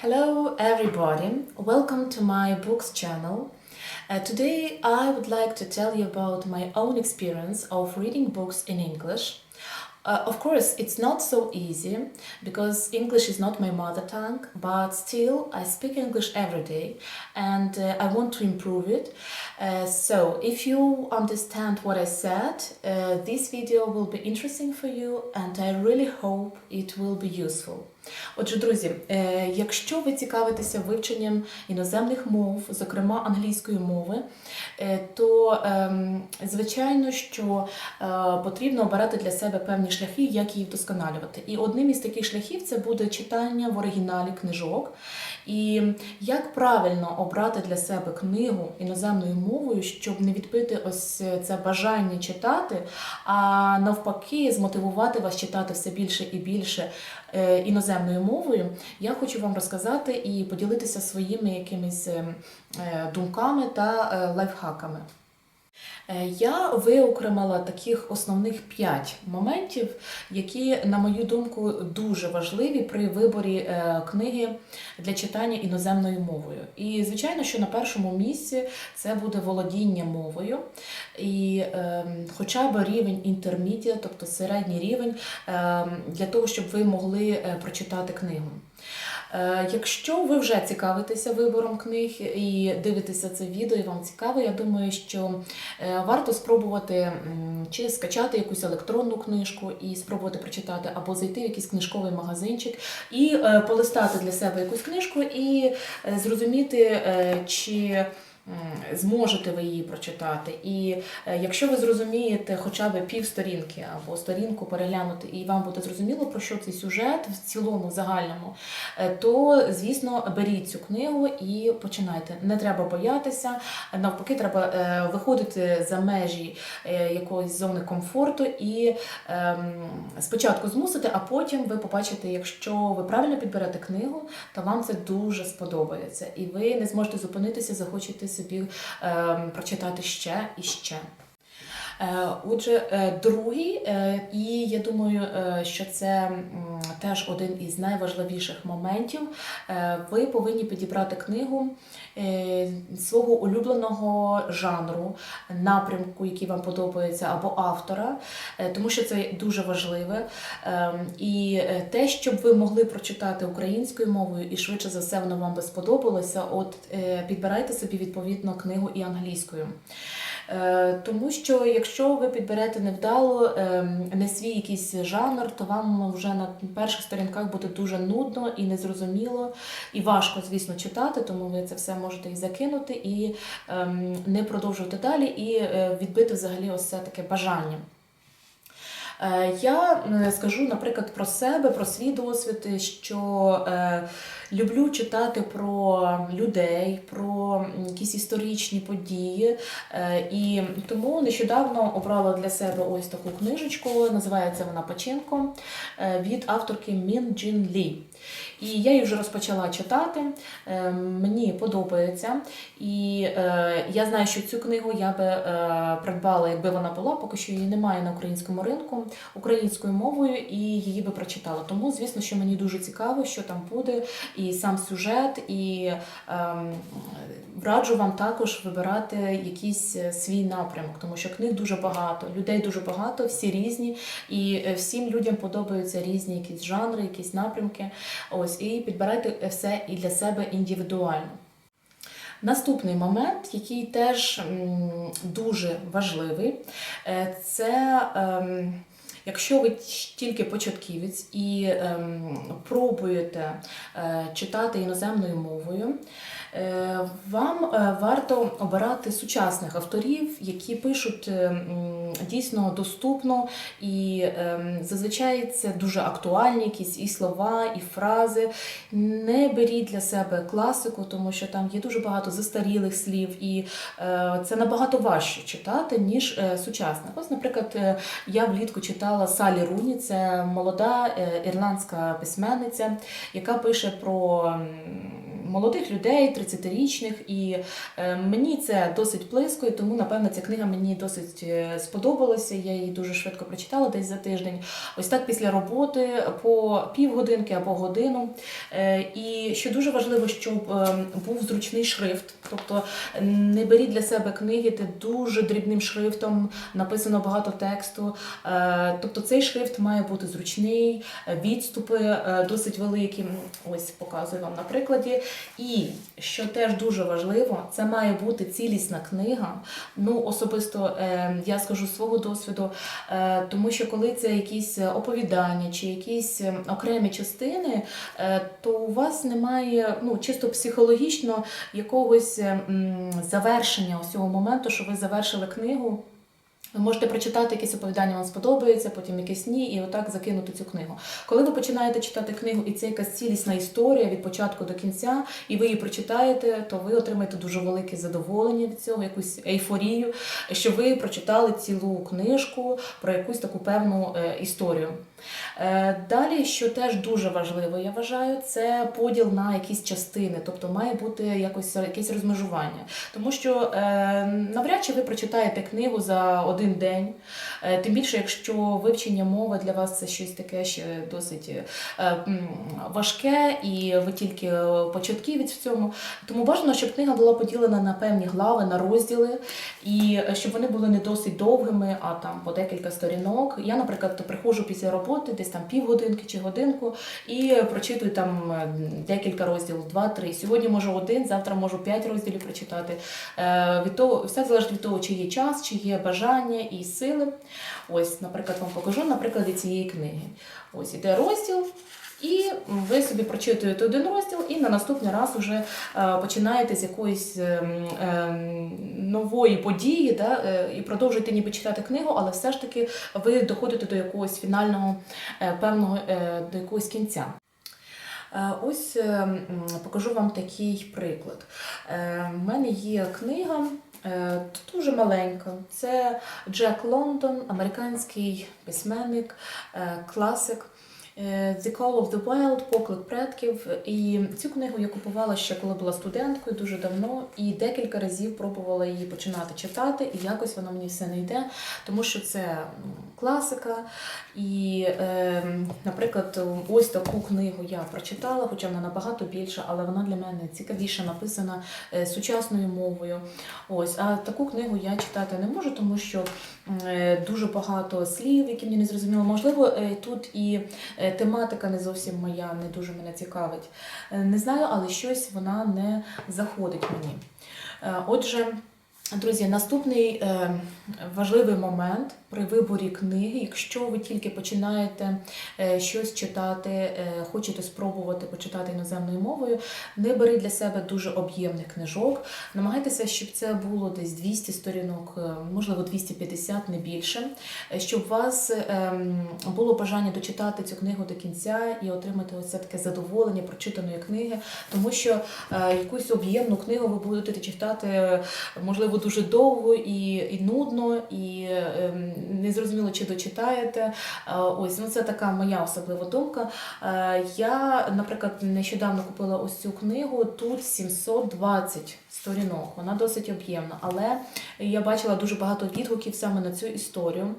Hello, everybody. Welcome to my books channel. Uh, today, I would like to tell you about my own experience of reading books in English. Uh, of course, it's not so easy because English is not my mother tongue, but still, I speak English every day and uh, I want to improve it. Uh, so, if you understand what I said, uh, this video will be interesting for you and I really hope it will be useful. Отже, друзі, е, якщо ви цікавитеся вивченням іноземних мов, зокрема англійської мови, е, то ем, звичайно, що е, потрібно обирати для себе певні шляхи, як її вдосконалювати. І одним із таких шляхів це буде читання в оригіналі книжок. І як правильно обрати для себе книгу іноземною мовою, щоб не відбити ось це бажання читати, а навпаки, змотивувати вас читати все більше і більше е, іноземною мовою, я хочу вам розказати і поділитися своїми якимись е, думками та е, лайфхаками. Е, Я виокремила таких основних п'ять моментів, які, на мою думку, дуже важливі при виборі е, книги для читання іноземною мовою. І звичайно, що на першому місці це буде володіння мовою, і е, хоча б рівень інтермедіа, тобто середній рівень, е, для того, щоб ви могли е, прочитати книгу. Е, Якщо ви вже цікавитеся вибором книг і дивитеся це відео, і вам цікаво, я думаю, що е, варто спробувати чи скачати якусь електронну книжку і спробувати прочитати, або зайти в якийсь книжковий магазинчик і е, полистати для себе якусь книжку і зрозуміти, чи зможете ви її прочитати. І е, якщо ви зрозумієте хоча б пів сторінки або сторінку переглянути, і вам буде зрозуміло, про що цей сюжет в цілому, в загальному, е, то звісно беріть цю книгу і починайте. Не треба боятися, навпаки, треба е, виходити за межі якоїсь зони комфорту і ем, спочатку змусити, а потім ви побачите, якщо ви правильно підберете книгу, то вам це дуже сподобається, і ви не зможете зупинитися, захочете собі ем, прочитати ще і ще. Е, Отже, е, другий, е, і я думаю, що це теж один із найважливіших моментів. Ви повинні підібрати книгу свого улюбленого жанру, напрямку, який вам подобається, або автора, тому що це дуже важливе. І те, щоб ви могли прочитати українською мовою, і швидше за все воно вам би сподобалося, от підбирайте собі відповідно книгу і англійською. Е, Тому що якщо ви підберете невдало ем, не свій якийсь жанр, то вам вже на перших сторінках буде дуже нудно і незрозуміло, і важко, звісно, читати, тому ви це все можете і закинути, і ем, не продовжувати далі, і е, відбити взагалі ось це таке бажання. Е, Я скажу, наприклад, про себе, про свій досвід, що е, люблю читати про людей, про якісь історичні події. Е, І тому нещодавно обрала для себе ось таку книжечку, називається вона Паченко від авторки Мін Джін Лі. І я її вже розпочала читати. Е, Мені подобається. І е, я знаю, що цю книгу я би е, придбала, якби вона була, поки що її немає на українському ринку українською мовою, і її би прочитала. Тому, звісно, що мені дуже цікаво, що там буде, і сам сюжет, і ем, раджу вам також вибирати якийсь свій напрямок, тому що книг дуже багато, людей дуже багато, всі різні, і всім людям подобаються різні якісь жанри, якісь напрямки. Ось і підбирайте все і для себе індивідуально. Наступний момент, який теж дуже важливий, е, це ем, якщо ви тільки початківець і ем, пробуєте е, читати іноземною мовою, е, вам варто обирати сучасних авторів, які пишуть дійсно доступно і ем, зазвичай це дуже актуальні якісь і слова, і фрази. Не беріть для себе класику, тому що там є дуже багато застарілих слів, і е, це набагато важче читати, ніж е, сучасних. Ось, наприклад, е, я влітку читала Салі Руні, це молода ірландська письменниця, яка пише про молодих людей, 30-річних, і е, мені це досить близько, і тому, напевно, ця книга мені досить е, сподобалася. Я її дуже швидко прочитала десь за тиждень. Ось так після роботи по півгодинки або годину. Е, І що дуже важливо, щоб був зручний шрифт. Тобто не беріть для себе книги, де дуже дрібним шрифтом написано багато тексту. Тобто цей шрифт має бути зручний, відступи досить великі. Ось показую вам на прикладі. І що теж дуже важливо, це має бути цілісна книга. Ну, особисто е, я скажу свого досвіду, е, тому що коли це якісь оповідання чи якісь е, окремі частини, е, то у вас немає ну, чисто психологічно якогось м, завершення ось цього моменту, що ви завершили книгу. Ви можете прочитати якесь оповідання, вам сподобається, потім якесь ні, і отак закинути цю книгу. Коли ви починаєте читати книгу, і це якась цілісна історія від початку до кінця, і ви її прочитаєте, то ви отримаєте дуже велике задоволення від цього, якусь ейфорію, що ви прочитали цілу книжку про якусь таку певну е, історію. Е, Далі, що теж дуже важливо, я вважаю, це поділ на якісь частини, тобто має бути якось якесь розмежування. Тому що е, навряд чи ви прочитаєте книгу за один день, е, тим більше, якщо вивчення мови для вас це щось таке ще досить е, важке, і ви тільки е, початківець в цьому. Тому бажано, щоб книга була поділена на певні глави, на розділи, і щоб вони були не досить довгими, а там по декілька сторінок. Я, наприклад, приходжу після роботи, десь там півгодинки чи годинку, і прочитую там декілька розділів, два-три. Сьогодні можу один, завтра можу п'ять розділів прочитати. Від того, все залежить від того, чи є час, чи є бажання і сили. Ось, наприклад, вам покажу на прикладі цієї книги. Ось іде розділ. І ви собі прочитуєте один розділ, і на наступний раз вже е, починаєте з якоїсь ем, ем, нової події, да, е, і продовжуєте ніби читати книгу, але все ж таки ви доходите до якогось фінального е, певного до якогось кінця. Ось е, покажу вам такий приклад. У мене є книга. Е, Дуже маленька. Це Джек Лондон, американський письменник, е, класик. Е, The Call of the Wild, Поклик предків. І цю книгу я купувала ще коли була студенткою дуже давно, і декілька разів пробувала її починати читати, і якось вона мені все не йде, тому що це класика. І, е, наприклад, ось таку книгу я прочитала, хоча вона набагато більша, але вона для мене цікавіше написана е, сучасною мовою. Ось, а таку книгу я читати не можу, тому що дуже багато слів, які мені не зрозуміло. Можливо, е, тут і е, тематика не зовсім моя, не дуже мене цікавить. Е, Не знаю, але щось вона не заходить мені. Е, Отже, друзі, наступний е, важливий момент при виборі книги, якщо ви тільки починаєте е, щось читати, е, хочете спробувати почитати іноземною мовою, не беріть для себе дуже об'ємних книжок. Намагайтеся, щоб це було десь 200 сторінок, е, можливо, 250, не більше, щоб у вас ем, було бажання дочитати цю книгу до кінця і отримати ось це таке задоволення прочитаної книги, тому що якусь об'ємну книгу ви будете читати, можливо, дуже довго і, і нудно, і ем, незрозуміло, чи дочитаєте. Е, Ось ну це така моя особлива думка. Е, Я, наприклад, нещодавно купила ось цю книгу. Тут 720 сторінок. Вона досить об'ємна, але я бачила дуже багато відгуків саме на цю історію.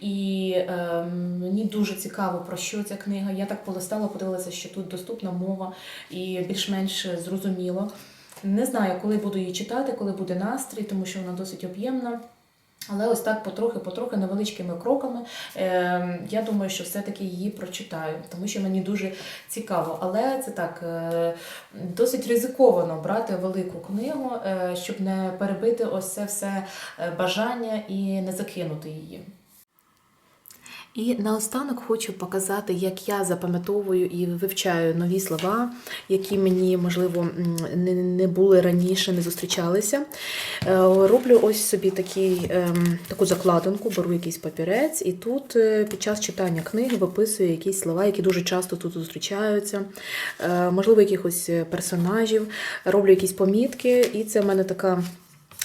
І е, мені дуже цікаво, про що ця книга. Я так полистала, подивилася, що тут доступна мова і більш-менш зрозуміло. Не знаю, коли буду її читати, коли буде настрій, тому що вона досить об'ємна. Але ось так потрохи-потрохи невеличкими кроками. Е, я думаю, що все-таки її прочитаю, тому що мені дуже цікаво. Але це так е, досить ризиковано брати велику книгу, е, щоб не перебити ось це все е, бажання і не закинути її. І наостанок хочу показати, як я запам'ятовую і вивчаю нові слова, які мені, можливо, не, були раніше, не зустрічалися. Е, Роблю ось собі такий, ем, таку закладинку, беру якийсь папірець, і тут е, під час читання книги виписую якісь слова, які дуже часто тут зустрічаються, Е, можливо, якихось персонажів, роблю якісь помітки, і це в мене така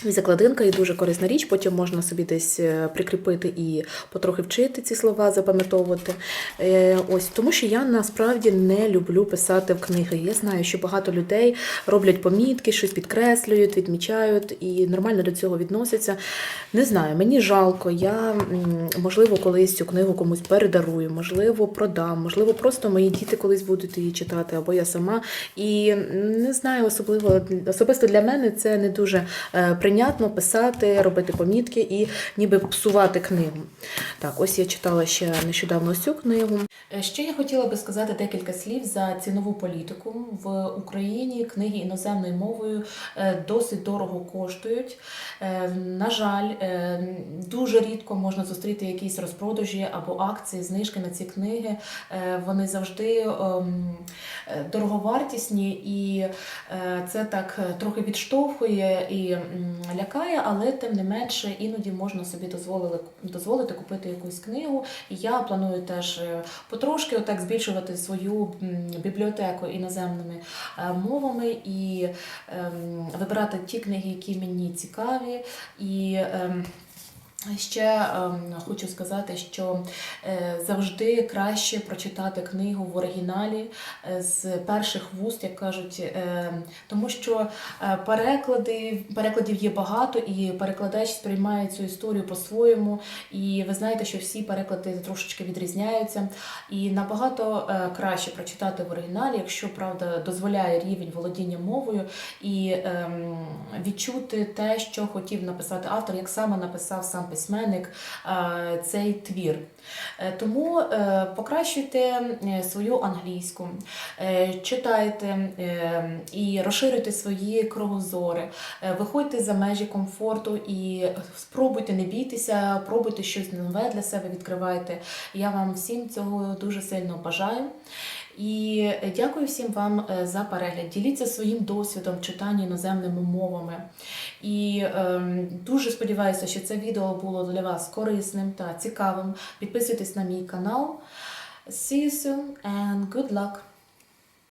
закладинка і дуже корисна річ. Потім можна собі десь е, прикріпити і потрохи вчити ці слова, запам'ятовувати. Е, Ось тому, що я насправді не люблю писати в книги. Я знаю, що багато людей роблять помітки, щось підкреслюють, відмічають і нормально до цього відносяться. Не знаю, мені жалко. Я можливо колись цю книгу комусь передарую, можливо, продам, можливо, просто мої діти колись будуть її читати, або я сама. І не знаю, особливо особисто для мене це не дуже е, прийнятно писати, робити помітки і ніби псувати книгу. Так, ось я читала ще нещодавно цю книгу. Е, Ще я хотіла би сказати декілька слів за цінову політику в Україні. Книги іноземною мовою е, досить дорого коштують. Е, На жаль, дуже рідко можна зустріти якісь розпродажі або акції, знижки на ці книги. Вони завжди ем, дороговартісні, і е, це так е, трохи відштовхує і лякає, але тим не менше іноді можна собі дозволили дозволити купити якусь книгу. Я планую теж е, потрошки отак збільшувати свою бібліотеку іноземними е, мовами і ем, вибирати ті книги, які мені цікаві. І ем, Ще ем, хочу сказати, що е, завжди краще прочитати книгу в оригіналі е, з перших вуст, як кажуть, е, тому що переклади, перекладів є багато, і перекладач сприймає цю історію по-своєму. І ви знаєте, що всі переклади трошечки відрізняються. І набагато краще прочитати в оригіналі, якщо правда дозволяє рівень володіння мовою і ем, відчути те, що хотів написати автор, як саме написав сам письменник е, цей твір. Е, Тому е, покращуйте свою англійську, читайте і розширюйте свої кругозори, виходьте за межі комфорту і спробуйте, не бійтеся, пробуйте щось нове для себе, відкривайте. Я вам всім цього дуже сильно бажаю. І дякую всім вам е, за перегляд. Діліться своїм досвідом читання іноземними мовами. І е, дуже сподіваюся, що це відео було для вас корисним та цікавим. Підписуйтесь на мій канал. See you soon and good luck!